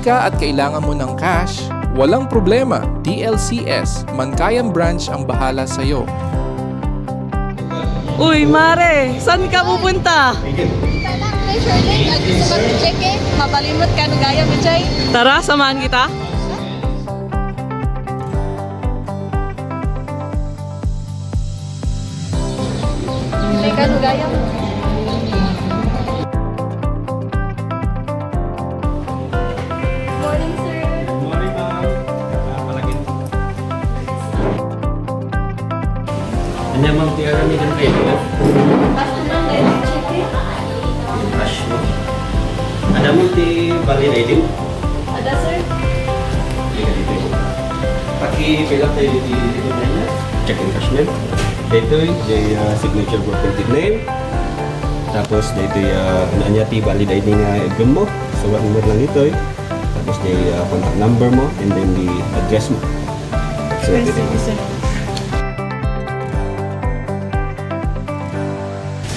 ka at kailangan mo ng cash, walang problema. TLCS, Mankayang Branch ang bahala sa'yo. Uy, Mare, saan ka pupunta? Mabalimot ka, nagaya mo, Chay. Tara, samahan kita. Hindi ka, nagaya mo. Ano ma'am, tiara ni din kayo? Rush mo. Ada mo ti validating? Ada, sir. Paki-fill up tayo dito dito na. Check in cash name. Dito yung uh, signature printed name. Tapos dito yung uh, niya ti validating nga uh, mo. So one number lang ito eh. Tapos yung uh, contact number mo and then the address mo. So, dito mo.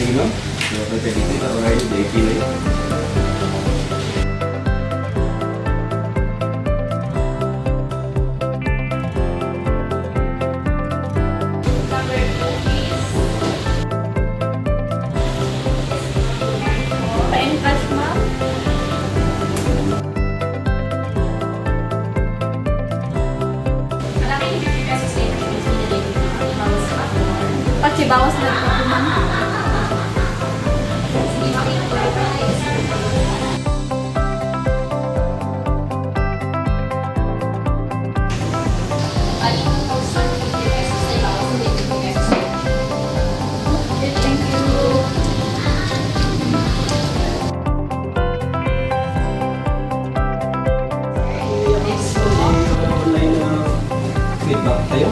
Sige ma'am. Dapat tayo dito. Alright, day pila yun. Pa-encash, ma'am. Pati bawas na ito, tayo.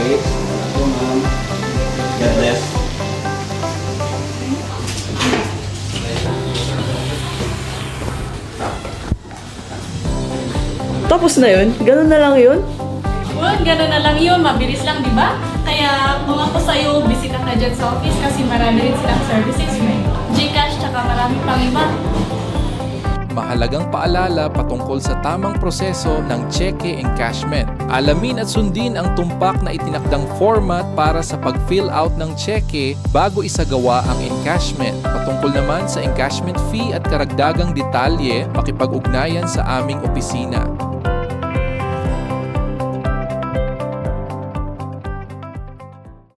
Okay, ako ma'am. God bless. Tapos na yun? Ganun na lang yun? Well, gano'n na lang yun. Mabilis lang, di ba? Kaya kung ako sa'yo, bisita ka dyan sa office kasi marami rin silang services. May Gcash, tsaka marami pang iba. Mahalagang paalala patungkol sa tamang proseso ng cheque encashment. Alamin at sundin ang tumpak na itinakdang format para sa pag-fill out ng cheque bago isagawa ang encashment. Patungkol naman sa encashment fee at karagdagang detalye, makipag-ugnayan sa aming opisina.